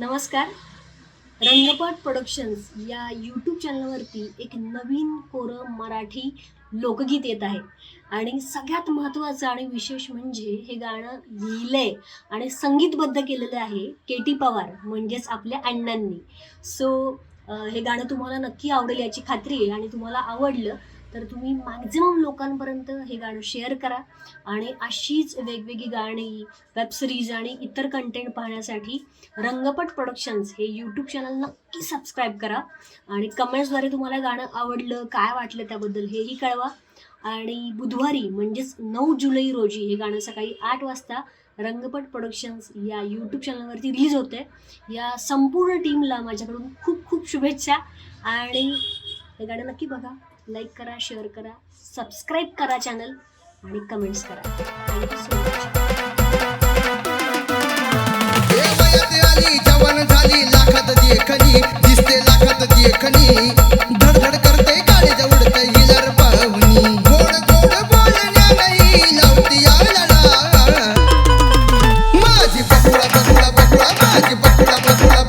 नमस्कार. रंगपट प्रोडक्शन्स या यूट्यूब चॅनलवरती एक नवीन कोरं मराठी लोकगीत येत आहे. आणि सगळ्यात महत्त्वाचं आणि विशेष म्हणजे हे गाणं लिहिलंय आणि संगीतबद्ध केलेलं आहे के टी पवार म्हणजेच आपल्या अण्णांनी. सो हे गाणं तुम्हाला नक्की आवडेल याची खात्री आहे आणि तुम्हाला आवडलं तर तुम्ही मॅक्झिमम लोकांपर्यंत हे गाणं शेअर करा. आणि अशीच वेगवेगळी गाणी वेबसिरीज आणि इतर कंटेंट पाहण्यासाठी रंगपट प्रोडक्शन्स हे यूट्यूब चॅनल नक्की सबस्क्राईब करा. आणि कमेंट्सद्वारे तुम्हाला गाणं आवडलं काय वाटलं त्याबद्दल हेही कळवा. आणि बुधवारी म्हणजेच नऊ जुलै रोजी हे गाणं सकाळी आठ वाजता रंगपट प्रोडक्शन्स या यूट्यूब चॅनलवरती रिलीज होते या संपूर्ण टीमला माझ्याकडून खूप खूप शुभेच्छा. आणि हे गाणं नक्की बघा. लाईक करा शेअर करा सबस्क्राईब करा चॅनल आणि कमेंट्स करा. Bye.